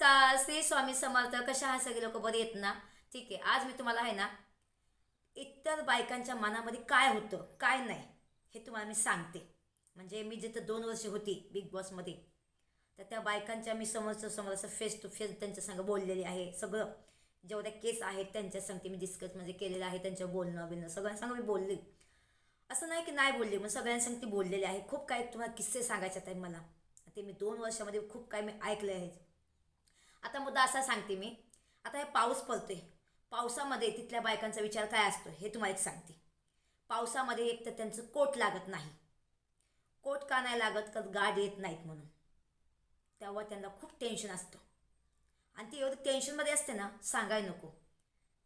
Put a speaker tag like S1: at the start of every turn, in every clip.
S1: नमस्कार श्री स्वामी समर्थ कशा आहात सगळे लोक? बरे आहेत ना. ठीक आहे आज मी तुम्हाला आहे ना इतर बायकांच्या मनामध्ये काय होतं काय नाही हे तुम्हाला मी सांगते. म्हणजे मी जिथं दोन वर्ष होती बिग बॉसमध्ये तर त्या बायकांच्या मी समोरचं समोर असं फेस टू फेस त्यांच्या संग बोललेली आहे. सगळं जेवढ्या केस आहेत त्यांच्या संगती मी डिस्कस म्हणजे केलेलं आहे त्यांच्या बोलणं बिलणं सगळ्यांसंग मी बोलली. असं नाही की नाही बोलली मग सगळ्यांसंग ती बोललेली आहे. खूप काही तुम्हाला किस्से सांगायचे आहेत मला. ते मी दोन वर्षामध्ये खूप काही मी ऐकले आहेत आता मुद्दा असा सांगते मी. आता हे पाऊस पडतोय. पावसामध्ये तिथल्या बायकांचा विचार काय असतो हे तुम्हाला एक सांगते. पावसामध्ये एक तर त्यांचं कोट लागत नाही. कोट का नाही लागत? तर गाड येत नाहीत म्हणून. तेव्हा त्यांना खूप टेन्शन असतं. आणि ती एवढी टेन्शनमध्ये असते ना सांगाय नको.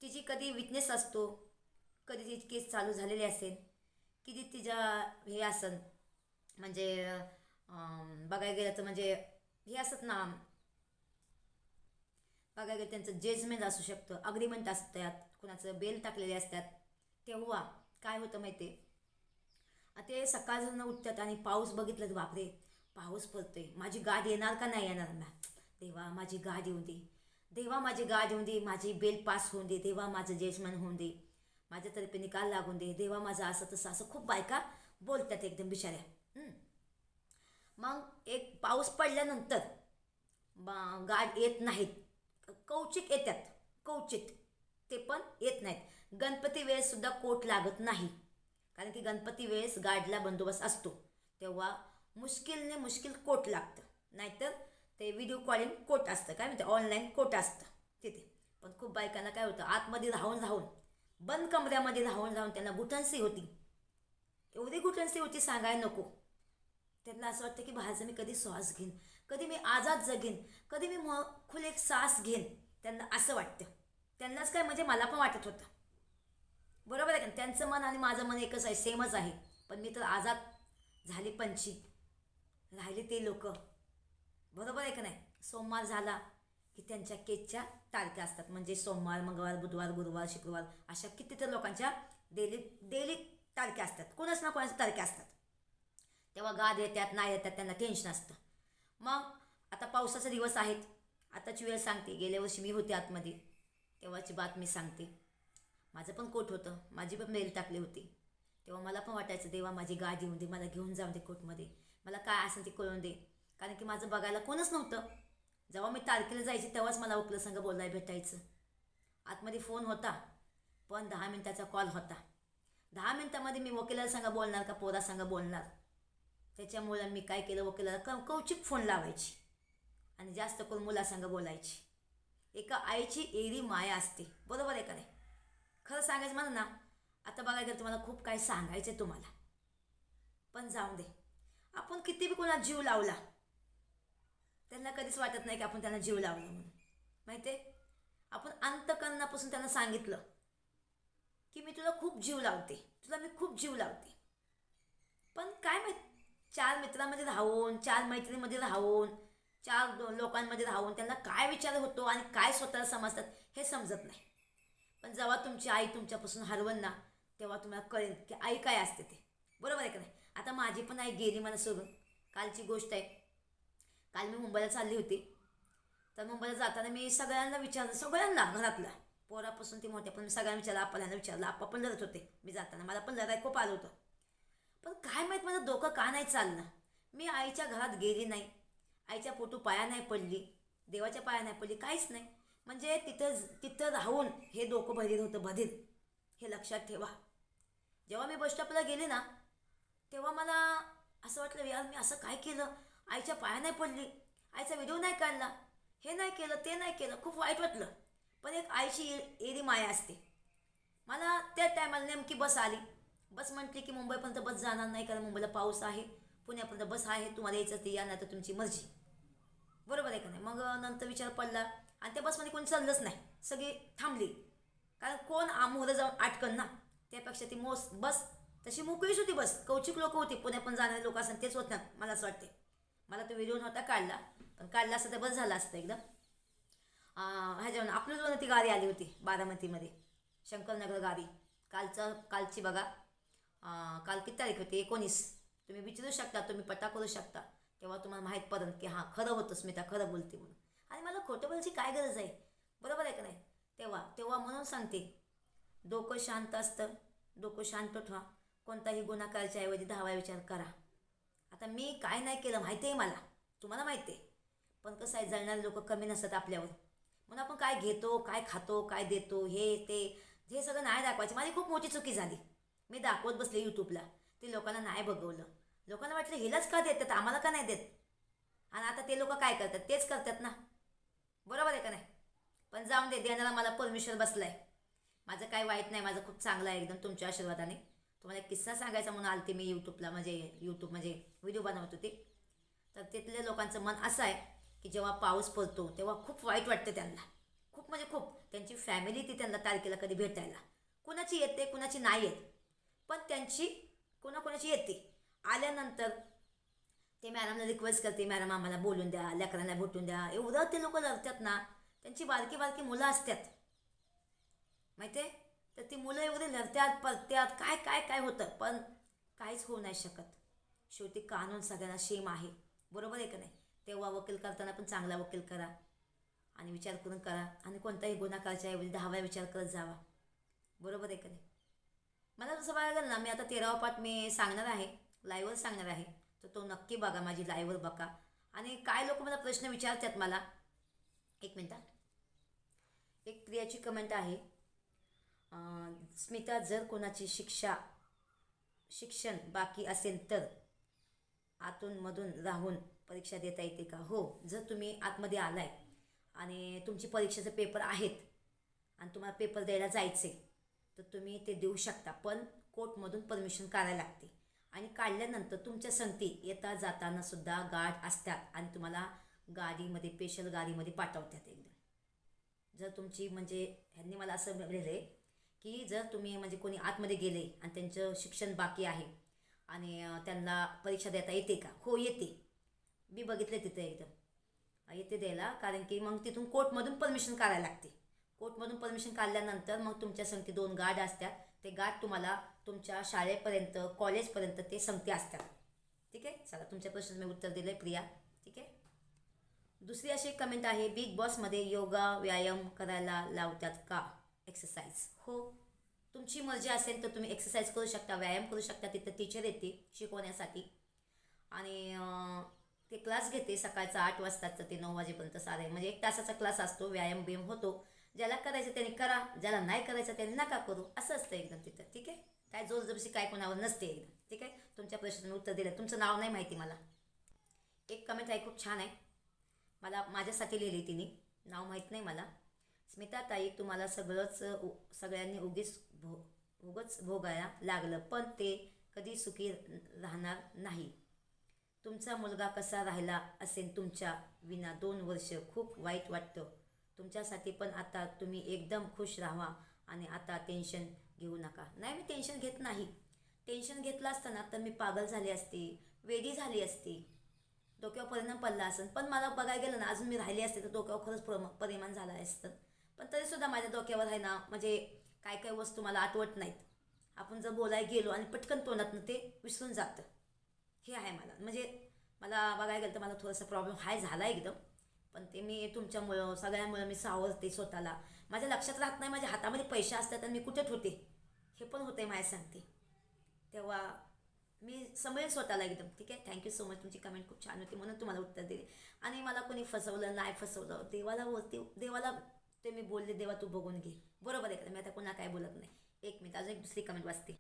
S1: तिची कधी विकनेस असतो कधी तिची केस चालू झालेली असेल किती तिच्या हे असन म्हणजे बघायला गेलं तर म्हणजे हे असत ना बघा गेलं त्यांचं जजमेंट असू शकतं. अग्रीमेंट असतात. कुणाचं बेल टाकलेले असतात. तेव्हा काय होतं माहिती आहे ते सकाळजण उठतात आणि पाऊस बघितलं बापरे पाऊस पडतोय. माझी गाड येणार का नाही येणार? ना देवा माझी गाड येऊन दे. देवा माझी गाड येऊन दे. माझी बेल पास होऊन दे. देवा माझं जजमेंट होऊन दे. माझ्या तर्फे निकाल लागून दे. देवा माझं असं तसं असं खूप बायका बोलतात एकदम बिचाऱ्या. मग एक पाऊस पडल्यानंतर गाड येत नाहीत. कौचिक येतात कौचित. ते पण येत नाहीत. गणपती वेळेससुद्धा कोट लागत नाही. कारण की गणपती वेळेस गाडला बंदोबस्त असतो. तेव्हा मुश्किलने मुश्किल कोट लागतं. नाहीतर ते व्हिडिओ कॉलिंग कोट असतं. काय म्हणते? ऑनलाईन कोट असतं. तिथे. पण खूप बायकांना काय होतं? आतमध्ये राहून राहून बंद कमऱ्यामध्ये राहून राहून त्यांना गुटन्सी होती. एवढी गुटन्सी होती सांगायला नको. त्यांना असं वाटतं की बाहेरचं मी कधी श्वास घेईन. कधी मी आजाद जगेन कधी मी म खुले एक सास घेईन त्यांना असं वाटतं. त्यांनाच काय म्हणजे मला पण वाटत होतं. बरोबर आहे का? त्यांचं मन आणि माझं मन एकच आहे सेमच आहे. पण मी तर आजाद झाली पंची. राहिले ते लोक. बरोबर आहे का नाही? सोमवार झाला की त्यांच्या केकच्या तारख्या असतात. म्हणजे सोमवार मंगळवार बुधवार गुरुवार शुक्रवार अशा किती तर लोकांच्या डेली डेली तारख्या असतात. कोणाच ना कोणाच्या तारख्या असतात. तेव्हा गाद येतात नाही येतात त्यांना टेन्शन असतं. मग आता पावसाचे दिवस आहेत. आताची वेळ सांगते. गेल्या वर्षी मी होते आतमध्ये. तेव्हाची बातमी सांगते. माझं पण कोट होतं. माझी पण मेल टाकली होती. तेव्हा मला पण वाटायचं देवा माझी गाडी येऊन दे. मला घेऊन जाऊन दे कोटमध्ये. मला काय असेल ते कळून दे. कारण की माझं बघायला कोणच नव्हतं. जेव्हा मी तारखेला जायची तेव्हाच मला उपलं संघ बोलायला भेटायचं. आतमध्ये फोन होता. पण दहा मिनटाचा कॉल होता. दहा मिनटामध्ये मी वकिलाला सांगा बोलणार का पोरा बोलणार? त्याच्यामुळं मी काय केलं वकिलाला क कौचिक फोन लावायची आणि जास्त करून मुलासंग बोलायची. एका आईची एरी माया असते बरोबर आहे का नाही? खरं सांगायचं मला ना आता बघायला गेलं तुम्हाला खूप काही सांगायचं आहे तुम्हाला. पण जाऊन दे आपण किती बी कोणा जीव लावला त्यांना कधीच वाटत नाही की आपण त्यांना जीव लावला म्हणून. माहिती आहे? आपण अंतकरणापासून त्यांना सांगितलं की मी तुला खूप जीव लावते तुला मी खूप जीव लावते. पण काय माहीत चार मित्रामध्ये राहून चार मैत्रिणीमध्ये राहून चार लोकांमध्ये राहून त्यांना काय विचार होतो आणि काय स्वतःला समजतात हे समजत नाही. पण जेव्हा तुमची आई तुमच्यापासून हरवण ना तेव्हा तुम्हाला कळेल की आई काय असते ते. बरोबर आहे का नाही? आता माझी पण आई गेली मला सोडून. कालची गोष्ट आहे. काल मी मुंबईला चालली होती. तर मुंबईला जाताना मी सगळ्यांना विचारलं सगळ्यांना घरातल्या. पोरापासून ते मोठ्या पण मी सगळ्यांना विचारलं आपल्याला विचारलं आप्पा पण लढत होते. मी जाताना मला पण लढाय खूप आलं होतं. पण काय माहीत माझं डोकं का नाही चाललं मी आईच्या घरात गेली नाही. आईच्या पोटू पाया नाही पडली. देवाच्या पाया नाही पडली. काहीच नाही. म्हणजे तिथं तिथं राहून हे डोकं भरीत होतं भरीत. हे लक्षात ठेवा. जेव्हा मी बसस्टॉपला गेले ना तेव्हा मला असं वाटलं यार मी असं काय केलं? आईच्या पाया नाही पडली. आईचा व्हिडिओ नाही काढला. हे नाही केलं ते नाही केलं. खूप वाईट वाटलं. पण एक आईची ए- एरी माया असते. मला त्या टायमाला नेमकी बस आली. बस म्हटली की मुंबईपर्यंत बस जाणार नाही कारण मुंबईला पाऊस आहे. पुण्यापर्यंत बस आहे. तुम्हाला यायचं ते या नाही तर तुमची मर्जी. बरोबर आहे का नाही? मग नंतर विचार पडला. आणि त्या बसमध्ये कोणी चाललंच नाही. सगळी थांबली. कारण कोण आमोरं जाऊन आटकन ना? त्यापेक्षा ती मोस बस तशी मोकळीच होती बस. कौचिक लोक होती. पुण्यापर्यंत जाणारे लोक असतात तेच होत ना मला असं वाटते मला तो व्हिडिओ नव्हता काढला पण काढला असता तर बस झाला असतं एकदम ह्याच्यावर आपलं ती गाडी आली होती बारामतीमध्ये. शंकरनगर गाडी. कालचं कालची बघा. काल किती तारीख होती? एकोणीस. तुम्ही विचारू शकता तुम्ही पटा करू शकता. तेव्हा तुम्हाला माहीत पडेल की हां खरं होतं स्मिता खरं बोलते म्हणून. आणि मला खोटं बोलायची काय गरज आहे? बरोबर आहे का नाही? तेव्हा तेव्हा म्हणून सांगते. डोकं शांत असतं. डोकं शांत ठेवा. कोणताही गुन्हा करायच्या ऐवजी दहा विचार करा. आता मी काय नाही केलं माहिती आहे मला? तुम्हाला माहिती आहे. पण कसं आहे जळणारे लोक कमी नसतात आपल्यावर. म्हणून आपण काय घेतो काय खातो काय देतो हे ते हे सगळं नाही दाखवायचं. माझी खूप मोठी चुकी झाली. मी दाखवत बसले यूट्यूबला. ते लोकांना नाही बघवलं. लोकांना वाटलं हिलाच का देतात? आम्हाला का नाही देत? आणि आता ते लोक काय करतात? तेच करतात ना. बरोबर आहे का नाही? पण जाऊन दे देण्याला मला परमिशन आहे माझं काय वाईट नाही. माझं खूप चांगलं आहे एकदम तुमच्या आशीर्वादाने. तुम्हाला एक किस्सा सांगायचा म्हणून आलते मी यूट्यूबला म्हणजे यूट्यूब म्हणजे व्हिडिओ बनवत होते. तर तिथल्या लोकांचं मन असं आहे की जेव्हा पाऊस पडतो तेव्हा खूप वाईट वाटतं त्यांना. खूप म्हणजे खूप. त्यांची फॅमिली ती त्यांना तारखेला कधी भेटायला. कुणाची येते कुणाची नाही येत. पण त्यांची कोणाकोणाची येते. आल्यानंतर ते मॅडमला रिक्वेस्ट करते मॅडम आम्हाला बोलून द्या लेकरांना भेटून द्या. एवढं ते लोक लढतात ना त्यांची बारकी बारकी मुलं असतात. माहिती आहे? तर ती मुलं एवढी लढत्यात परत्यात काय काय काय होतं? पण काहीच होऊ नाही शकत. शेवटी कानून सगळ्यांना शेम आहे. बरोबर आहे का नाही? तेव्हा वकील करताना पण चांगला वकील करा आणि विचार करून करा आणि कोणताही गुन्हा करायच्या ऐवजी दहावा विचार करत जावा. बरोबर आहे का नाही? मला जसं बघायला ना मी आता तेरावा पाठ मी सांगणार आहे. लाईव्हवर सांगणार आहे. तर तो नक्की बघा माझी लाईव्हवर बघा. आणि काय लोक मला प्रश्न विचारतात मला? एक मिनटात एक प्रियाची कमेंट आहे. स्मिता जर कोणाची शिक्षा शिक्षण बाकी असेल तर आतूनमधून राहून परीक्षा देता येते का? हो जर तुम्ही आतमध्ये आलाय आणि तुमची परीक्षेचे पेपर आहेत आणि तुम्हाला पेपर द्यायला जायचे तर तुम्ही ते देऊ शकता पण कोर्टमधून परमिशन काढायला लागते. आणि काढल्यानंतर तुमच्या संगती येता जाताना सुद्धा गार्ड असतात आणि तुम्हाला गाडीमध्ये स्पेशल गाडीमध्ये पाठवतात एकदम. जर तुमची म्हणजे ह्यांनी मला असं मिळालेलं आहे की जर तुम्ही म्हणजे कोणी आतमध्ये गेले आणि त्यांचं शिक्षण बाकी आहे आणि त्यांना परीक्षा देता येते का? हो येते. मी बघितले तिथे एकदम. येते द्यायला कारण की मग तिथून कोर्टमधून परमिशन काढायला लागते. कोर्टमधून परमिशन काढल्यानंतर मग तुमच्या संगती दोन गार्ड असतात ते गार्ड तुम्हाला तुमच्या शाळेपर्यंत कॉलेजपर्यंत ते संगती असतात ठीक आहे? चला तुमच्या प्रश्नाचं मी उत्तर दिलं आहे प्रिया. ठीक आहे? दुसरी अशी कमेंट आहे बिग बॉसमध्ये योगा व्यायाम करायला लावतात का? एक्सरसाइज हो. तुमची मर्जी असेल तर तुम्ही एक्सरसाइज करू शकता व्यायाम करू शकता. तिथं टीचर येते शिकवण्यासाठी. आणि ते क्लास घेते सकाळचा आठ वाजताचं ते नऊ वाजेपर्यंत सारे म्हणजे एक तासाचा क्लास असतो व्यायाम बियाम होतो. ज्याला करायचं त्याने करा ज्याला नाही करायचं त्याने नका करू. असं असतं एकदम तिथं ठीक आहे? काय जोरजबशी काय कोणावर नसते एकदम ठीक आहे? तुमच्या प्रश्नाने उत्तर दिलं. तुमचं नाव नाही माहिती मला. एक कमेंट आहे खूप छान आहे. मला माझ्यासाठी लिहिली तिने. नाव माहीत नाही मला. स्मिता ताई तुम्हाला सगळंच उ- सगळ्यांनी उगीच भो उगच भोगायला लागलं पण ते कधी सुखी राहणार नाही. तुमचा मुलगा कसा राहिला असेल तुमच्या विना दोन वर्ष खूप वाईट वाटतं. तुमच्यासाठी पण आता तुम्ही एकदम खुश राहा आणि आता टेन्शन घेऊ नका. नाही मी टेन्शन घेत नाही. टेन्शन घेतलं असताना तर मी पागल झाली असती वेडी झाली असती. डोक्यावर परिणाम पडला असेल पण मला बघायला गेलं ना अजून मी राहिली असते तर डोक्यावर खरंच प्रमा परिणाम झाला असतं. पण तरीसुद्धा माझ्या डोक्यावर आहे ना म्हणजे काय काय वस्तू मला आठवत नाहीत. आपण जर बोलायला गेलो आणि पटकन तोंडातनं ते विसरून जातं. हे आहे मला. म्हणजे मला बघायला गेलं तर मला थोडासा प्रॉब्लेम हाय झाला एकदम. पण ते मी तुमच्यामुळं सगळ्यामुळं मी सावरते स्वतःला. माझ्या लक्षात राहत नाही माझ्या हातामध्ये पैसे असतात आणि मी कुठे ठेवते? हे पण होते माझ्या सांगते. तेव्हा मी समजेल स्वतःला एकदम. ठीक आहे? थँक्यू सो मच तुमची कमेंट खूप छान होती म्हणून तुम्हाला उत्तर दिले. आणि मला कोणी फसवलं नाही फसवलं देवाला हो, बोलते देवाला ते मी बोलले देवा तू बघून घे. बरोबर आहे का? मी आता कोणा काय बोलत नाही. एक मिनिट अजून एक दुसरी कमेंट वाचते.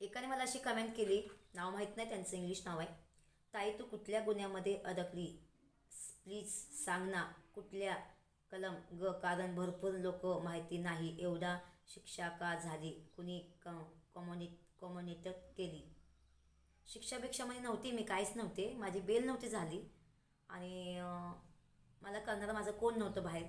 S1: एकाने मला अशी कमेंट केली नाव माहीत नाही त्यांचं इंग्लिश नाव आहे. ताई तू कुठल्या गुन्ह्यामध्ये अडकली? प्लीज सांग ना कुठल्या कलम ग? कारण भरपूर लोक माहिती नाही एवढा शिक्षा का झाली? कुणी क कम्युनि कम्युनिट केली? शिक्षापेक्षा म्हणजे नव्हती मी काहीच नव्हते. माझी बेल नव्हती झाली. आणि मला करणारं माझं कोण नव्हतं बाहेर?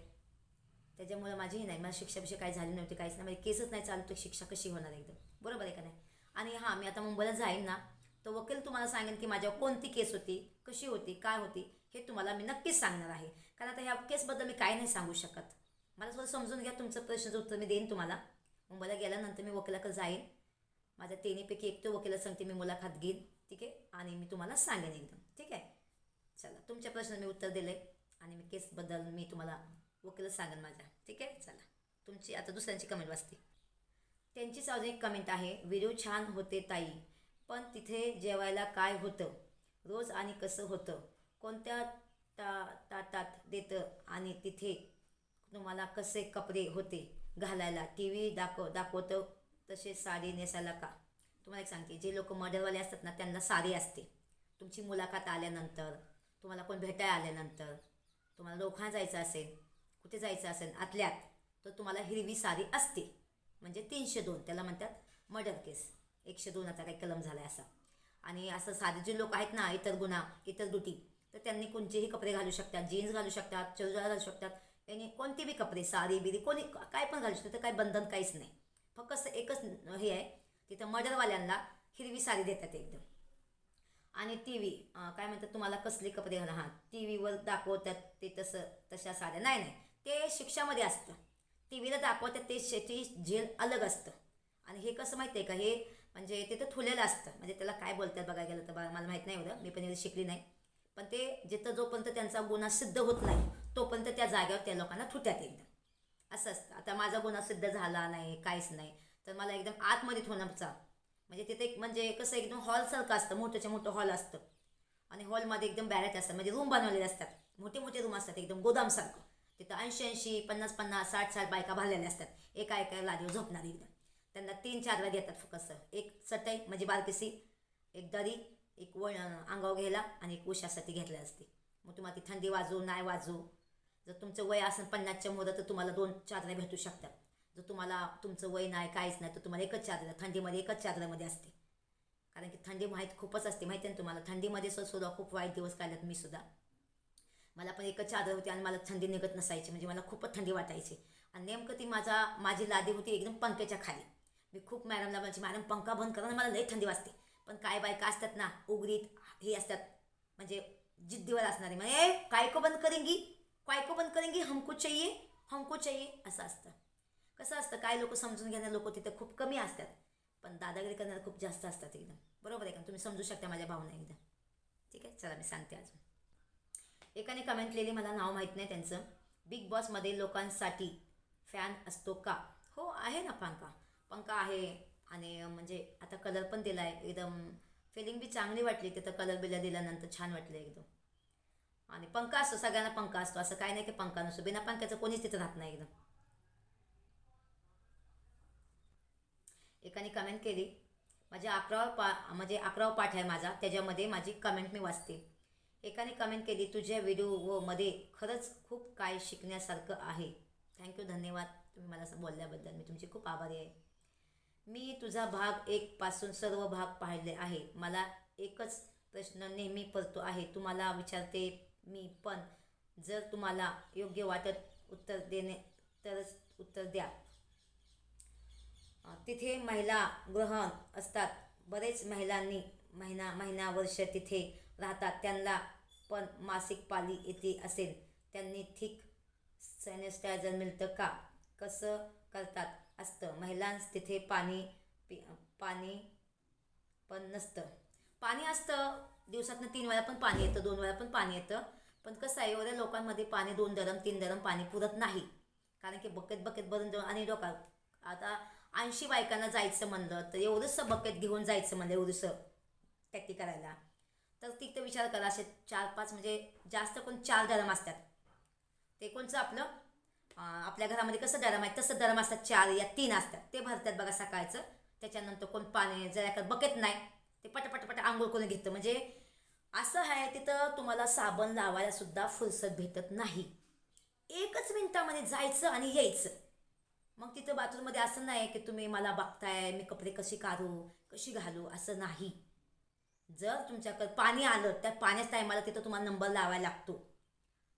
S1: त्याच्यामुळे माझी नाही. मला शिक्षापेक्षा काही झाली नव्हती काहीच नाही. म्हणजे केसच नाही चालू तर शिक्षा कशी होणार एकदम? बरोबर आहे का नाही? आणि हां मी आता मुंबईला जाईन ना तर वकील तुम्हाला सांगेन की माझ्यावर कोणती केस होती कशी होती काय होती? हे तुम्हाला मी नक्कीच सांगणार आहे. कारण आता ह्या केसबद्दल मी काय नाही सांगू शकत. मला थोडं समजून घ्या तुमचं प्रश्नाचं उत्तर मी देईन तुम्हाला. मुंबईला गेल्यानंतर मी वकिलाकडे जाईन. माझ्या तिन्हीपैकी एक तो वकिला सांगते मी मुलाखत घेईन. ठीक आहे? आणि मी तुम्हाला सांगेन एकदम. ठीक आहे? चला तुमच्या प्रश्नाला मी उत्तर दिलं आहे आणि मी केसबद्दल मी तुम्हाला वकील सांगेन माझ्या. ठीक आहे? चला. तुमची आता दुसऱ्यांची कमेंट वाचते. त्यांचीच अजून एक कमेंट आहे. व्हिडिओ छान होते ताई. पण तिथे जेवायला काय होतं? रोज आणि कसं होतं? कोणत्या ता ताटात देतं आणि तिथे तुम्हाला कसे कपडे होते घालायला? टी व्ही दाखव दाखवतं तसे साडी नेसायला का? तुम्हाला एक सांगते जे लोक मर्डरवाले असतात ना त्यांना साडी असते. तुमची मुलाखत आल्यानंतर तुम्हाला कोण भेटायला आल्यानंतर तुम्हाला लोखा जायचं असेल कुठे जायचं असेल आतल्यात तर तुम्हाला हिरवी साडी असते. म्हणजे तीनशे दोन त्याला म्हणतात मर्डर केस. एकशे दोन आता काही कलम झाला आहे असा. आणि असं साधे जे लोक आहेत ना इतर गुन्हा इतर दुटी तर त्यांनी कोणतेही कपडे घालू शकतात जीन्स घालू शकतात चुरजार घालू शकतात. त्यांनी कोणते बी कपडे साडी बिरी कोणी काय पण घालू शकतात तर काय बंधन काहीच नाही. फक्त एकच हे आहे तिथं मर्डरवाल्यांना हिरवी साडी देतात एकदम. आणि टी व्ही काय म्हणतात तुम्हाला कसले कपडे घाला हां टी व्हीवर दाखवतात ते तसं तशा साड्या. नाही नाही ते शिक्षामध्ये असतं. टी व्हीला दाखवतात ते शेती जेल अलग असतं. आणि हे कसं माहिती आहे का हे म्हणजे तिथं थुलेलं असतं. म्हणजे त्याला काय बोलतात बघायला गेलं तर मला माहीत नाही एवढं मी पण एवढं शिकली नाही. पण ते जिथं जोपर्यंत त्यांचा गुन्हा सिद्ध होत नाही तोपर्यंत त्या जागेवर त्या लोकांना थुट्यात एकदम असं असतं. आता माझा गुन्हा सिद्ध झाला नाही काहीच नाही. तर मला एकदम आतमध्ये ठेवण्याचा म्हणजे तिथे एक म्हणजे कसं एकदम हॉलसारखं असतं. मोठंच्या मोठं हॉल असतं. आणि हॉलमध्ये एकदम बॅरेट असतात. म्हणजे रूम बनवलेले असतात. मोठे मोठे रूम असतात. एकदम गोदामसारखं तिथं ऐंशी ऐंशी पन्नास पन्नास साठ साठ बायका भरलेल्या असतात. एका एका लादीवर झोपणार एकदम. त्यांना तीन चार वेळा घेतात फक्त एक चटई म्हणजे बारकीसी एक दरी एक वळ अंगावर घ्यायला आणि एक उशासाठी घेतल्या असते. मग तुम्हाला ती थंडी वाजू नाही वाजू जर तुमचं वय असेल पन्नासच्या मोदं तर तुम्हाला दोन चादऱ्या भेटू शकतात. जर तुम्हाला तुमचं वय नाही काहीच नाही तर तुम्हाला एकच चादर थंडीमध्ये एकच चादरामध्ये असते. कारण की थंडी माहीत खूपच असते माहिती आहे ना तुम्हाला? थंडीमध्ये सुद्धा खूप वाईट दिवस काढल्यात मी सुद्धा. मला पण एकच चादर होती आणि मला थंडी निघत नसायची म्हणजे मला खूपच थंडी वाटायची. आणि नेमकं ती माझा माझी लादी होती एकदम पंख्याच्या खाली. मी खूप मॅडमला म्हणजे मॅडम पंखा बंद करा मला लई थंडी वाजते. पण काय बायका असतात ना उघडीत हे असतात. म्हणजे जिद्दीवर असणारे. म्हणजे कायको काय को बंद करेंगी? काय को बंद करेंगी? हमको चाहिए? हमको चाहिए? असं असतं. कसं असतं काय लोक समजून घेणारे लोक तिथं खूप कमी असतात. पण दादागिरी करणारे खूप जास्त असतात एकदम. बरोबर आहे का? तुम्ही समजू शकता माझ्या भावना एकदम. ठीक आहे? चला मी सांगते अजून. एकाने कमेंट लिहिली मला नाव माहीत नाही त्यांचं. बिग बॉसमध्ये लोकांसाठी फॅन असतो का? हो आहे ना पंखा. पंखा आहे. आणि म्हणजे आता कलर पण दिला आहे एकदम फिलिंग बी चांगली वाटली तिथं कलर बिलर दिल्यानंतर छान वाटलं एकदम. आणि पंखा असतो सगळ्यांना पंखा असतो असं काय नाही की पंखा नसतो बिना पंख्याचं कोणीच तिथं राहत नाही एकदम. एकाने कमेंट केली माझ्या अकरावा पा म्हणजे अकरावा पाठ आहे माझा त्याच्यामध्ये माझी कमेंट मी वाचते. एकाने कमेंट केली तुझ्या व्हिडिओमध्ये खरंच खूप काय शिकण्यासारखं आहे. थँक्यू धन्यवाद तुम्ही मला असं बोलल्याबद्दल. मी तुमची खूप आभारी आहे. मी तुझा भाग एक पासून सर्व भाग पाहिले आहे. मला एकच प्रश्न नेहमी पडतो आहे. तुम्हाला विचारते मी पण जर तुम्हाला योग्य वाटत उत्तर देणे तरच उत्तर द्या. तिथे महिला ग्रहण असतात. बरेच महिलांनी महिना महिना वर्ष तिथे राहतात. त्यांना पण मासिक पाळी येते असेल. त्यांनी ठीक सॅनिटायझर मिळतं का? कसं करतात? असतं. महिलांस तिथे पाणी पि पाणी पण नसतं. पाणी असतं. दिवसातनं तीन वेळा पण पाणी येतं दोन वेळा पण पाणी येतं. पण कसं आहे एवढ्या लोकांमध्ये पाणी दोन दरम तीन दरम पाणी पुरत नाही. कारण की बकेट बकेट भरून जाऊन आणि डोका आता ऐंशी बायकांना जायचं म्हणलं तर एवढंसं बकेट घेऊन जायचं म्हणलं एवढंसं टॅक्टी करायला. तर ती तर विचार करा असे चार पाच म्हणजे जास्त कोण चार दरम असतात. ते कोणचं आपलं आपल्या घरामध्ये कसं गरम आहे तसं गरम असतात चार या तीन असतात. ते भरतात बघा सकाळचं. त्याच्यानंतर कोण पाणी जर एखादं बकेत नाही ते पटपटपट आंघोळ करून घेतं. म्हणजे असं आहे तिथं तुम्हाला साबण लावायला सुद्धा फुरसत भेटत नाही. एकच मिनटामध्ये जायचं आणि यायचं. मग तिथं बाथरूममध्ये असं नाही की तुम्ही मला बघताय मी कपडे कशी काढू कशी घालू असं नाही. जर तुमच्याकडे पाणी आलं त्या पाण्याच्या टायमाला तिथं तुम्हाला नंबर लावायला लागतो.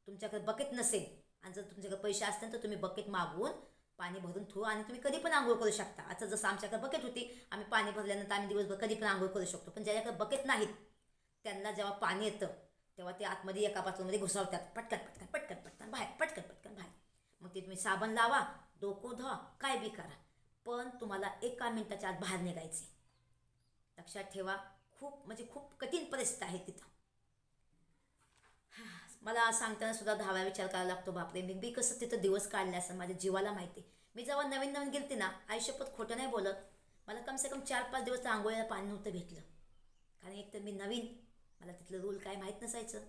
S1: तुमच्याकडे बकेट नसेल आणि जर तुमच्याकडे पैसे असतील तर तुम्ही बकेट मागवून पाणी भरून ठेवू आणि तुम्ही कधी पण आंघोळ करू शकता. आता जसं आमच्याकडे बकेट होती आम्ही पाणी भरल्यानंतर आम्ही दिवसभर कधी पण आंघोळ करू शकतो. पण ज्याच्याकडे बकेट नाहीत त्यांना जेव्हा पाणी येतं तेव्हा ते आतमध्ये एका बाथरूममध्ये घुसावतात. पटकन पटकन पटकन पटकन बाहेर पटकन पटकन बाहेर. मग ते तुम्ही साबण लावा डोकं धुवा काय बी करा. पण तुम्हाला एका मिनटाच्या आत बाहेर निघायचे लक्षात ठेवा खूप म्हणजे खूप कठीण परिस्थिती आहे तिथं. मला सांगताना सुद्धा दहाव्या विचार करावा लागतो बापरे. मी बी कसं तिथं दिवस काढले असं माझ्या जीवाला माहिती मी जेव्हा नवीन नवीन गेलते ना आयुष्यपत खोटं नाही बोलत. मला कमसे कम चार पाच दिवस तर आंघोळीला पाणी नव्हतं भेटलं. कारण एक तर मी नवीन मला तिथलं रूल काय माहीत नसायचं.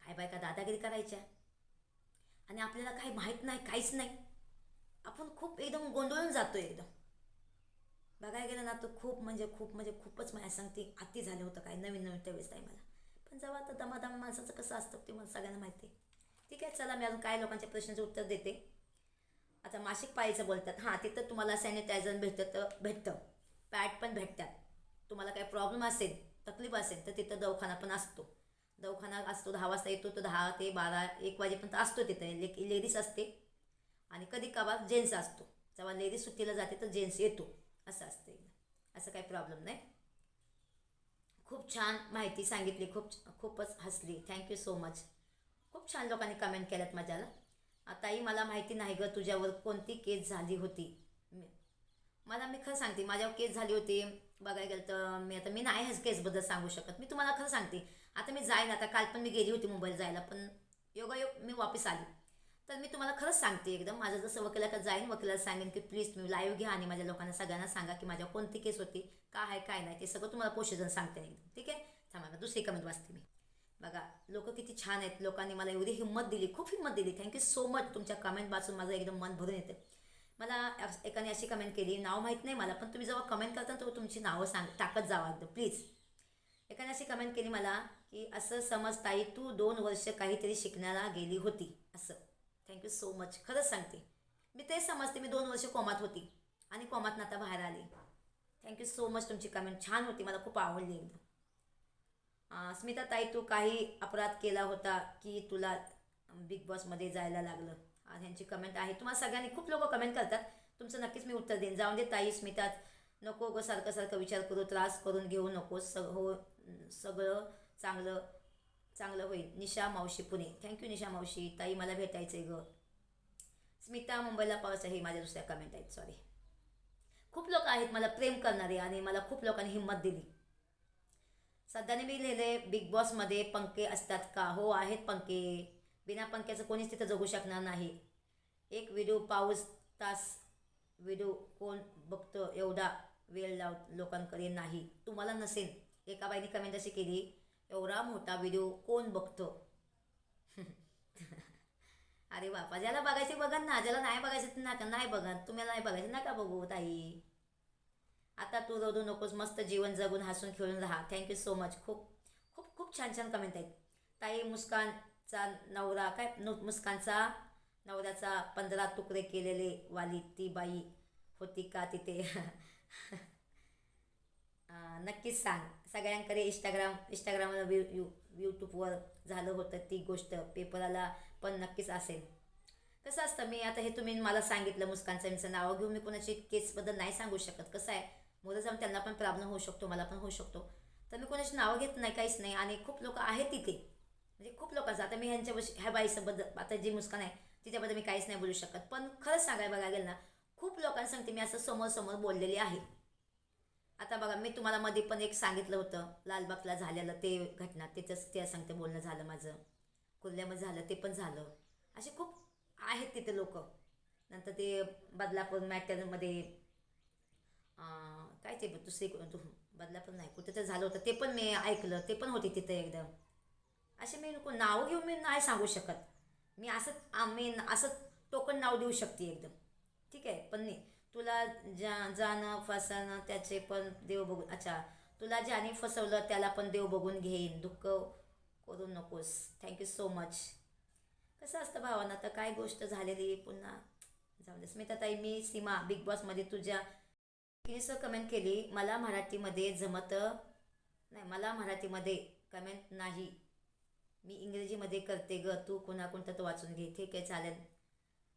S1: काय बायका दादागिरी करायच्या. आणि आपल्याला काही माहीत नाही काहीच नाही. आपण खूप एकदम गोंधळून जातो एकदम. बघायला गेलं ना तर खूप म्हणजे खूप म्हणजे खूपच मला सांगते अति झालं होतं काय नवीन नवीन त्यावेळेस आहे मला पण जेव्हा आता दमादम माणसाचं कसं असतं ते मला सगळ्यांना माहिती आहे. ठीक आहे चला मी अजून काय लोकांच्या प्रश्नाचं उत्तर देते. आता मासिक पाळीचं बोलतात. हां तिथं तुम्हाला सॅनिटायझर भेटतं तर भेटतं. पॅड पण भेटतात. तुम्हाला काही प्रॉब्लेम असेल तकलीफ असेल तर तिथं दवाखाना पण असतो. दवाखाना असतो दहा वाजता येतो तर दहा ते बारा एक वाजेपर्यंत असतो तिथं. ले लेडीज असते. आणि कधी कवा जेंट्स असतो. जेव्हा लेडीज सुट्टीला जाते तर जेंट्स येतो. असं असतं असं काही प्रॉब्लेम नाही. खूप छान माहिती सांगितली खूप खूपच हसली. थँक्यू सो मच खूप छान लोकांनी कमेंट केल्यात माझ्याला. आताही मला माहिती नाही गं तुझ्यावर कोणती केस झाली होती. मी- मला मी खरं सांगते माझ्यावर केस झाली होती. बघायला गेलं तर मी आता मी नाही ह्याच केसबद्दल सांगू शकत. मी तुम्हाला खरं सांगते आता मी जाईन आता काल पण मी गेली होती मुंबईला जायला पण योगायोग मी वापस आली. तर मी तुम्हाला खरंच सांगते एकदम. माझं जसं वकिलाकडे जाईन वकिलाला सांगेन की प्लीज तुम्ही लाईव्ह घ्या आणि माझ्या लोकांना सगळ्यांना सांगा की माझ्या कोणती केस होती काय आहे काय नाही ते सगळं तुम्हाला पोषजन सांगते एकदम. ठीक आहे? थांबा दुसरी कमेंट वाचते मी. बघा लोक किती छान आहेत. लोकांनी मला एवढी हिंमत दिली खूप हिंमत दिली. थँक्यू सो मच तुमच्या कमेंट वाचून माझं एकदम मन भरून येतं. मला एकाने अशी कमेंट केली नाव माहीत नाही मला पण तुम्ही जेव्हा कमेंट करता तेव्हा तुमची नावं सांग टाकत जावा एकदम प्लीज एकाने अशी कमेंट केली मला की असं समज ताई तू दोन वर्ष काहीतरी शिकण्याला गेली होती. असं. थँक्यू सो मच खरंच सांगते. मी तेच समजते मी दोन वर्ष कोमात होती आणि कोमात आता बाहेर आली. थँक्यू सो मच तुमची कमेंट छान होती मला खूप आवडली एकदम. स्मिता ताई तू काही अपराध केला होता की तुला बिग बॉसमध्ये जायला लागलं? ह्यांची कमेंट आहे. तुम्हाला सगळ्यांनी खूप लोक कमेंट करतात. तुमचं नक्कीच मी उत्तर देईन. जाऊन दे ताई स्मितात नको गो सारखं सारखं विचार करू त्रास करून घेऊ नको सग हो सगळं चांगलं चांगलं होईल. निशा मावशी पुणे. थँक्यू निशा मावशी. ताई मला भेटायचं आहे ग. स्मिता मुंबईला पाऊस आहे. माझ्या दुसऱ्या कमेंट आहेत. सॉरी खूप लोक आहेत मला प्रेम करणारे आणि मला खूप लोकांनी हिंमत दिली. सध्याने मी लिहिले बिग बॉसमध्ये पंखे असतात का? हो आहेत पंखे. बिना पंख्याचं कोणीच तिथं जगू शकणार नाही. एक व्हिडिओ पाऊस तास व्हिडिओ कोण बघतो? एवढा वेळ लाव लोकांकडे नाही. तुम्हाला नसेल. एका बाईने कमेंट अशी केली एवढा मोठा व्हिडिओ कोण बघतो? अरे बापा ज्याला बघायचे बघा ना ज्याला नाही बघायचं ना नका नाही बघा. तुम्हाला नाही बघायचं नका बघू हो ताई. आता तू रडू नकोस मस्त जीवन जगून हसून खेळून राहा. थँक्यू सो मच खूप खूप खूप छान छान कमेंट आहेत. ताई मुस्कानचा नवरा काय? नु मुस्कानचा नवऱ्याचा पंधरा तुकडे केलेले वाली ती बाई होती का तिथे? नक्कीच सांग. सगळ्यांकडे इंस्टाग्राम इंस्टाग्रामवर यू यू यूट्यूबवर झालं होतं ती गोष्ट. पेपराला पण नक्कीच असेल. कसं असतं मी आता हे तुम्ही मला सांगितलं मुस्कानचं यांचं नाव घेऊन मी कोणाची केसबद्दल नाही सांगू शकत. कसं आहे मुलं जाऊन त्यांना पण प्रॉब्लेम होऊ शकतो मला पण होऊ शकतो. तर मी कोणाची नावं घेत नाही काहीच नाही. आणि खूप लोक आहेत तिथे म्हणजे खूप लोकांचं आता मी ह्यांच्या ह्या बाईसबद्दल आता जी मुस्कान आहे तिच्याबद्दल मी काहीच नाही बोलू शकत. पण खरंच सांगायला बघायला गेलं ना खूप लोकांना सांगते मी असं समोर समोर बोललेली आहे. आता बघा मी तुम्हाला मध्ये पण एक सांगितलं होतं लालबागला झालेलं ते घटना त्याच्याच त्या सांगते बोलणं झालं माझं. कुर्ल्यामध्ये झालं ते पण झालं. असे खूप आहेत तिथे लोक. नंतर ते बदलापूर मॅटरमध्ये काय ते दुसरी बदलापूर नाही कुठे तर झालं होतं. ते पण मी ऐकलं ते पण होते तिथे एकदम असे मी नको नावं घेऊन मी नाही सांगू शकत. मी असं मी असं टोकन नाव देऊ शकते एकदम. ठीक आहे पण नाही. तुला जा जाणं फसणं त्याचे पण देव बघून अच्छा तुला ज्याने फसवलं त्याला पण देव बघून घेईन. दुःख करू नकोस. थँक्यू सो मच कसं असतं भावानं आता काय गोष्ट झालेली पुन्हा? जाऊ दे. तर ताई मी सीमा बिग बॉसमध्ये तुझ्या तिनेसह कमेंट केली. मला मराठीमध्ये जमत नाही. मला मराठीमध्ये कमेंट नाही. मी इंग्रजीमध्ये करते ग. तू कोणाकोणतं तो वाचून घे. ठीक आहे चालेल.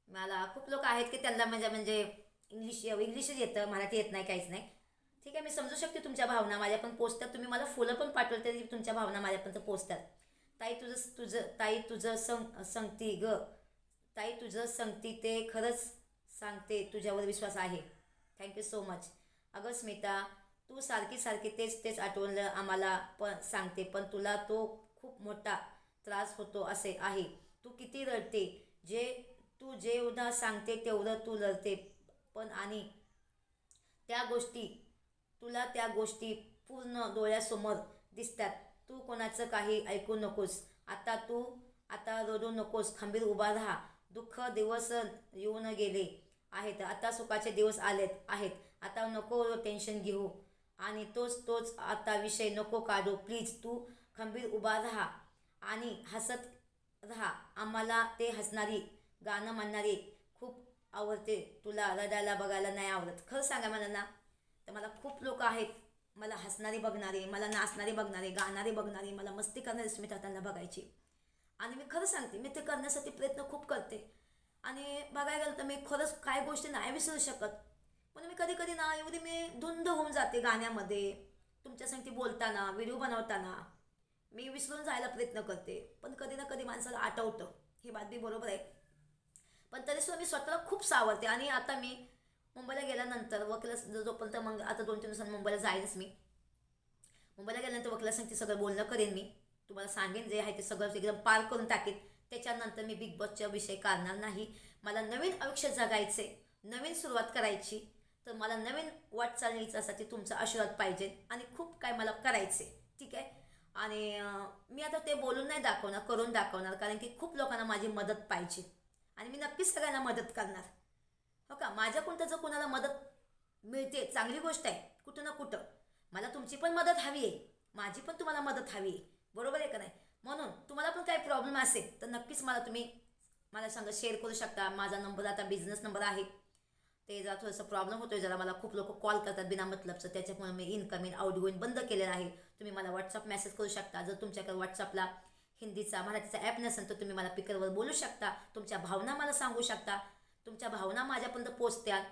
S1: मला खूप लोक आहेत की त्यांना म्हणजे म्हणजे इंग्लिश इंग्लिशच येतं मराठी येत नाही काहीच नाही. ठीक आहे मी समजू शकते तुमच्या भावना माझ्या पण पोचतात तुम्ही मला फुलं पण पाठवते तरी तुमच्या भावना माझ्यापर्यंत पोचतात ताई तुझं तुझं ताई तुझं संग संगती ग. ताई तुझं संगती ते खरंच सांगते तुझ्यावर विश्वास आहे. थँक्यू सो मच अगं स्मिता तू सारखी सारखी तेच तेच आठवलं आम्हाला पण सांगते पण तुला तो खूप मोठा त्रास होतो असे आहे. तू किती रडते जे तू जेवढा सांगते तेवढं तू लढते पण आणि त्या गोष्टी तुला त्या गोष्टी पूर्ण डोळ्यासमोर दिसतात. तू कोणाचं काही ऐकू नकोस. आता तू आता रडू नकोस. खंबीर उभा राहा. दुःख दिवस येऊन गेले आहेत. आता सुखाचे दिवस आलेत आहेत. आता नको टेन्शन घेऊ. आणि तोच तोच आता विषय नको काढू. प्लीज तू खंबीर उभा राहा आणि हसत राहा. आम्हाला ते हसणारी गाणं म्हणणारी आवडते. तुला रडायला बघायला नाही आवडत. खरं सांगा मला ना तर मला खूप लोक आहेत. मला हसणारे बघणारे मला नाचणारे बघणारे गाणारे बघणारे मला मस्ती करणारे स्मिता त्यांना बघायची. आणि मी खरं सांगते मी ते करण्यासाठी प्रयत्न खूप करते. आणि बघायला गेलं तर मी खरंच काय गोष्टी नाही विसरू शकत. पण मी कधी कधी ना एवढी मी धुंद होऊन जाते गाण्यामध्ये. तुमच्यासाठी बोलताना व्हिडिओ बनवताना. मी विसरून जायला प्रयत्न करते. पण कधी ना कधी माणसाला आठवतं. ही बातमी बरोबर आहे. पण तरीसुद्धा मी स्वतःला खूप सावरते. आणि आता मी मुंबईला गेल्यानंतर वकिला जोपर्यंत मग आता दोन तीन दिवसांनी मुंबईला जाईनच मी. मुंबईला गेल्यानंतर वकिलासंगती सगळं बोलणं करेन मी. तुम्हाला सांगेन जे आहे ते सगळं एकदम पार करून टाकेन. त्याच्यानंतर मी बिग बॉसच्या विषय काढणार नाही. मला नवीन आयुष्य जगायचे नवीन सुरुवात करायची. तर मला नवीन वाटचाल न्यायच्यासाठी तुमचा आशीर्वाद पाहिजे. आणि खूप काय मला करायचे ठीक आहे? आणि मी आता ते बोलून नाही दाखवणार करून दाखवणार. कारण की खूप लोकांना माझी मदत पाहिजे. आणि मी नक्कीच सगळ्यांना मदत करणार. हो का? माझ्याकडून तर जर कोणाला मदत मिळते चांगली गोष्ट आहे कुठं ना कुठं मला तुमची पण मदत हवी आहे. माझी पण तुम्हाला मदत हवी आहे. बरोबर आहे का नाही? म्हणून तुम्हाला पण काही प्रॉब्लेम असेल तर नक्कीच मला तुम्ही मला सांगा शेअर करू शकता. माझा नंबर आता बिझनेस नंबर आहे. ते जरा थोडंसं प्रॉब्लेम होतोय जरा मला खूप लोक कॉल करतात बिना मतलबचं. त्याच्यामुळे मी इनकमिंग आउटगोईंग बंद केलेलं आहे. तुम्ही मला व्हॉट्सअप मेसेज करू शकता. जर तुमच्याकडे व्हॉट्सअपला हिंदीचा मराठीचा ॲप नसेल तर तुम्ही मला पिकरवर बोलू शकता. तुमच्या भावना मला सांगू शकता. तुमच्या भावना माझ्यापर्यंत पोचत्यात.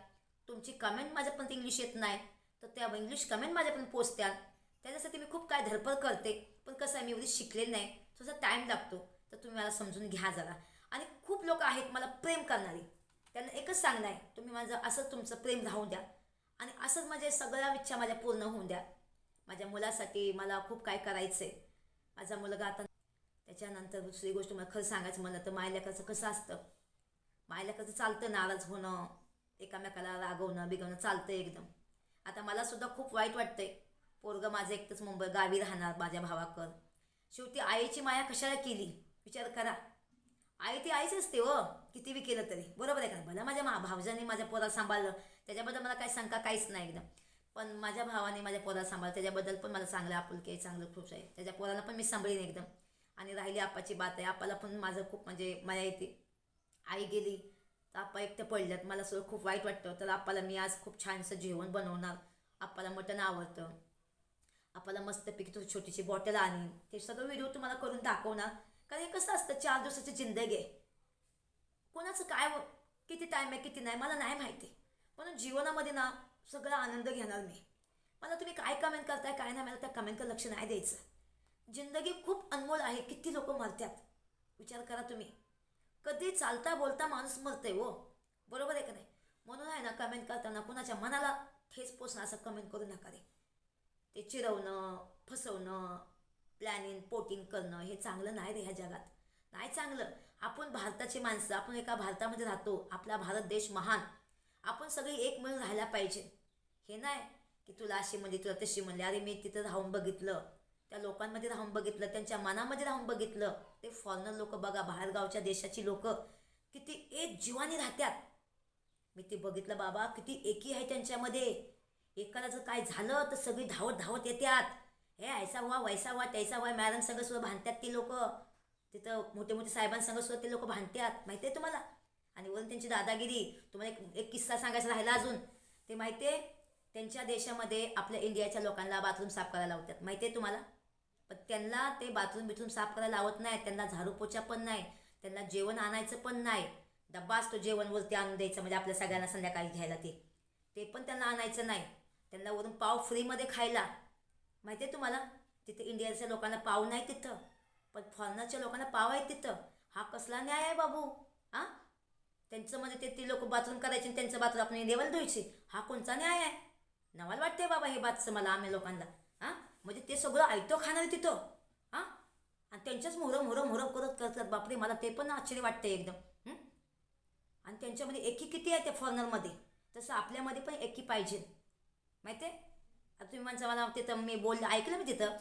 S1: तुमची कमेंट माझ्यापर्यंत इंग्लिश येत नाही. तर त्या इंग्लिश कमेंट माझ्यापर्यंत पोचत्यात. त्याच्यासाठी मी खूप काय धडपड करते पण कसं आहे मी एवढी शिकले नाही. थोडासा टाईम लागतो. तर तुम्ही मला समजून घ्या जरा. आणि खूप लोक आहेत मला प्रेम करणारी. त्यांना एकच सांगणं आहे तुम्ही माझं असंच तुमचं प्रेम राहून द्या. आणि असंच माझ्या सगळ्या इच्छा माझ्या पूर्ण होऊन द्या. माझ्या मुलासाठी मला खूप काय करायचं आहे माझा मुलगा आता त्याच्यानंतर दुसरी गोष्ट मला खरं सांगायचं म्हणलं तर मायलेकाचं कसं असतं? मायलेकाचं चालतं नाराज होणं एकामेकाला रागवणं बिगवणं चालतं एकदम. आता मलासुद्धा खूप वाईट वाटतंय. पोरगं माझं एकटंच मुंबई गावी राहणार माझ्या भावाकर शेवटी आईची माया कशाला केली? विचार करा. आई ती आईच असते हो किती बी केलं तरी. बरोबर आहे का? भला माझ्या मा भावजाने माझ्या पोराला सांभाळलं. त्याच्याबद्दल मला काही शंका काहीच नाही एकदम. पण माझ्या भावाने माझ्या पोराला सांभाळलं. त्याच्याबद्दल पण मला चांगलं आपुलकी आहे चांगलं खूप आहे. त्याच्या पोराला पण मी सांभाळीन एकदम. आणि राहिली आपाची बात आहे आपाला पण माझं खूप म्हणजे मजा येते. आई गेली तर आप्पा एकटं पडल्यात. मला सगळं खूप वाईट वाटतं. तर आप्पाला मी आज खूप छानसं जेवण बनवणार. आप्पाला मटण आवडतं. आपाला मस्तपैकी तू छोटीशी बॉटल आणीन. ते सगळं व्हिडिओ तुम्हाला करून दाखवणार. कारण हे कसं असतं चार दिवसाची जिंदगी आहे. कोणाचं काय किती टाईम आहे किती नाही मला नाही माहिती. म्हणून जीवनामध्ये ना सगळा आनंद घेणार मी. मला तुम्ही काय कमेंट करताय काय नाही मला त्या कमेंटकडे लक्ष नाही द्यायचं. जिंदगी खूप अनमोल आहे किती लोक मरतात विचार करा तुम्ही. कधी चालता बोलता माणूस मरते हो. बरोबर आहे का नाही? म्हणून आहे ना कमेंट करताना कुणाच्या मनाला ठेस पोचणं असं कमेंट करू नका रे. ते चिरवणं फसवणं प्लॅनिंग पोटिंग करणं हे चांगलं नाही रे ह्या जगात. नाही चांगलं. आपण भारताची माणसं आपण एका भारतामध्ये राहतो. आपला भारत देश महान. आपण सगळी एक मिळून राहायला पाहिजे. हे नाही की तुला अशी म्हणली तुला तशी म्हणली. अरे मी तिथं राहून बघितलं. त्या लोकांमध्ये राहून बघितलं त्यांच्या मनामध्ये राहून बघितलं. ते फॉरेनर लोक बघा बाहेरगावच्या देशाची लोक. किती एक जीवाने राहत्यात. मी ते बघितलं बाबा किती एकी आहे त्यांच्यामध्ये. एकाला जर काय झालं तर सगळी धावत धावत येतात हे ऐसा व्हा वैसा व्हा त्याचा व्हा मॅडम संघ सुद्धा भांडतात ती लोक. तिथं मोठे मोठे साहेबांसंग सुद्धा ते लोक भांडतात माहिती आहे तुम्हाला? आणि वरून त्यांची दादागिरी. तुम्हाला एक एक किस्सा सांगायचा राहिला अजून. ते माहिती आहे? त्यांच्या देशामध्ये आपल्या इंडियाच्या लोकांना बाथरूम साफ करायला लावतात माहिती आहे तुम्हाला? पण त्यांना ते बाथरूम बिथरूम साफ करायला लावत नाही त्यांना झाडू पोछा पण नाही त्यांना जेवण आणायचं पण नाही. डब्बा असतो जेवणवरती आणून द्यायचं म्हणजे आपल्या सगळ्यांना संध्याकाळी घ्यायला ते. ते पण त्यांना आणायचं नाही. त्यांना वरून पाव फ्रीमध्ये खायला. माहिती आहे तुम्हाला? तिथे इंडियाच्या लोकांना पाव नाही तिथं. पण फॉरेनरच्या लोकांना पाव आहे तिथं. हा कसला न्याय आहे बाबू? हां त्यांचं म्हणजे ते ती लोक बाथरूम करायचे आणि त्यांचं बाथरूम आपण इंडियावर धुवायचे. हा कोणचा न्याय आहे? नवाल वाटते बाबा हे बातचं मला आम्ही लोकांना. म्हणजे ते सगळं ऐकतो खाणार तिथं. हां? आणि त्यांच्याच मोहरम मोहरम मोहरम करत करतात बापरे मला ते पण आश्चर्य वाटतंय एकदम. आणि त्यांच्यामध्ये एकी किती आहे त्या फॉरनरमध्ये? तसं आपल्यामध्ये पण एकी पाहिजे. माहिती आहे आता तुम्ही म्हणता मला तिथं मी बोल ऐकलं मी तिथं.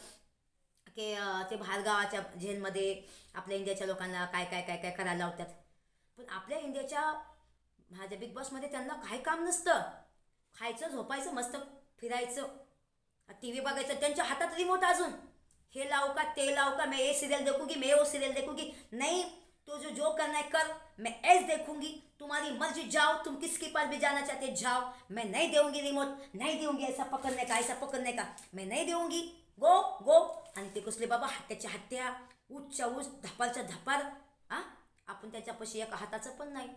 S1: की ते बाहेरगावाच्या झेलमध्ये आपल्या इंडियाच्या लोकांना काय काय काय काय करायला लावतात. पण आपल्या इंडियाच्या माझ्या बिग बॉसमध्ये त्यांना काही काम नसतं. खायचं झोपायचं मस्त फिरायचं. टी व्ही बघायचं त्यांच्या हातात रिमोट अजून. हे लावू का ते लावू का मैं ये सीरियल देखूंगी मैं वो सीरियल देखूंगी. नहीं तो जो जो करना है कर मैं ऐस देखूंगी. तुम्हारी मर्जी जाओ तुम किसके पास भी जाना चाहते हो, जाओ. मैं नहीं देऊंगी रिमोट नहीं देऊंगी ऐसा पकड़ने का ऐसा पकड़ने का. मैं नहीं देऊंगी. गो गो आणि ते कसले बाबा हत्याच्या हत्या उच्च्या उच धपारच्या धपार आ? आपण त्याच्यापाशी एका हाताचं पण नाही.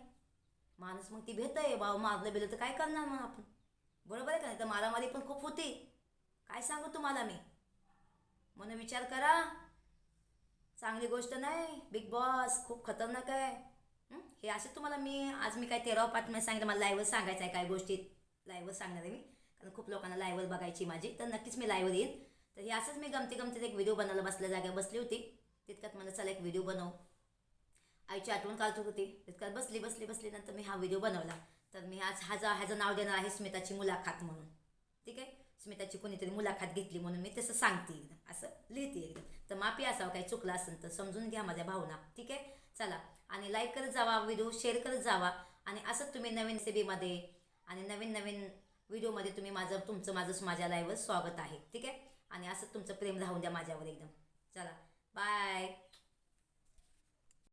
S1: माणूस मग ती भेट आहे बाबा मारलं बिलं तर काय करणार मग आपण? बरोबर आहे का नाही? तर मारामारी पण खूप होती. काय सांगू तुम्हाला मी? म्हणून विचार करा. चांगली गोष्ट नाही. बिग बॉस खूप खतरनाक आहे. हे? असं तुम्हाला मी आज मी काय तेराव पाठवण्या सांगितलं मला लाईव्हवर सांगायचं आहे काय गोष्टी लाईव्हवर सांगणार आहे मी. कारण खूप लोकांना लाईव्हवर बघायची माझी. तर नक्कीच मी लाईव्हवर येईन. तर हे असंच मी गमती गमतीत एक व्हिडिओ बनवायला बसल्या जाग्यावर बसली होती. तितक्यात मला चला एक व्हिडिओ बनव. आईची आठवण काढत होती. तितक्यात बसली बसली बसली नंतर मी हा व्हिडिओ बनवला. तर मी आज ह्याचा ह्याचं नाव देणार आहे स्मिताची मुलाखत म्हणून. ठीक आहे? स्मिताची कोणीतरी मुलाखत घेतली म्हणून मी तसं सांगते एकदम. असं लिहिते एकदम. तर माफी असावं काही चुकलं असेल तर समजून घ्या माझ्या भावना. ठीक आहे? चला. आणि लाईक करत जावा व्हिडिओ शेअर करत जावा. आणि असंच तुम्ही नवीन सेबीमध्ये आणि नवीन नवीन व्हिडिओमध्ये तुम्ही माझं तुमचं माझं माझ्या लाईव्हवर स्वागत आहे. ठीक आहे? आणि असंच तुमचं प्रेम राहून द्या माझ्यावर एकदम. चला. बाय